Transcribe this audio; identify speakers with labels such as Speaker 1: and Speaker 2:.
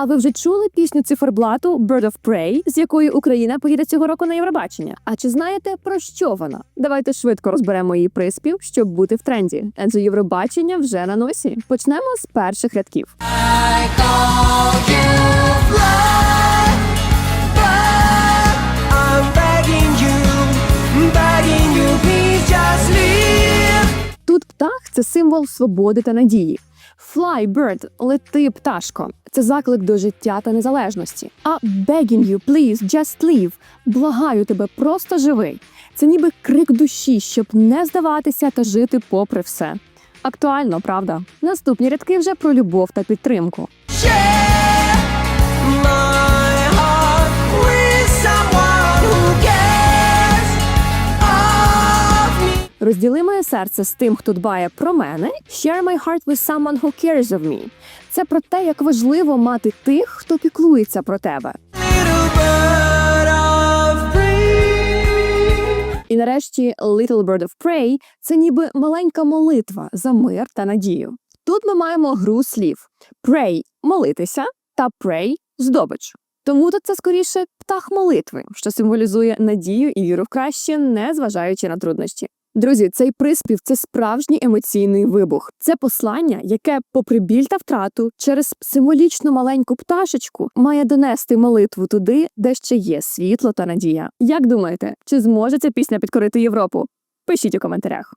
Speaker 1: А ви вже чули пісню циферблату Bird of Prey, з якою Україна поїде цього року на Євробачення? А чи знаєте про що вона? Давайте швидко розберемо її приспів, щоб бути в тренді. Адже Євробачення вже на носі. Почнемо з перших рядків.
Speaker 2: I'm begging you.
Speaker 1: Тут птах це символ свободи та надії. Fly, bird, лети, пташко. Це заклик до життя та незалежності. А begging you, please, just leave. Благаю тебе, просто живи. Це ніби крик душі, щоб не здаватися та жити попри все. Актуально, правда? Наступні рядки вже про любов та підтримку.
Speaker 2: Share
Speaker 1: Розділи моє серце з тим, хто дбає про мене. Share my heart with someone who cares of me. Це про те, як важливо мати тих, хто піклується про тебе. І нарешті Little Bird of Prey – це ніби маленька молитва за мир та надію. Тут ми маємо гру слів: pray – молитися та pray – здобич. Тому тут це скоріше птах молитви, що символізує надію і віру в краще, не зважаючи на труднощі. Друзі, цей приспів це справжній емоційний вибух. Це послання, яке, попри біль та втрату, через символічну маленьку пташечку має донести молитву туди, де ще є світло та надія. Як думаєте, чи зможе ця пісня підкорити Європу? Пишіть у коментарях.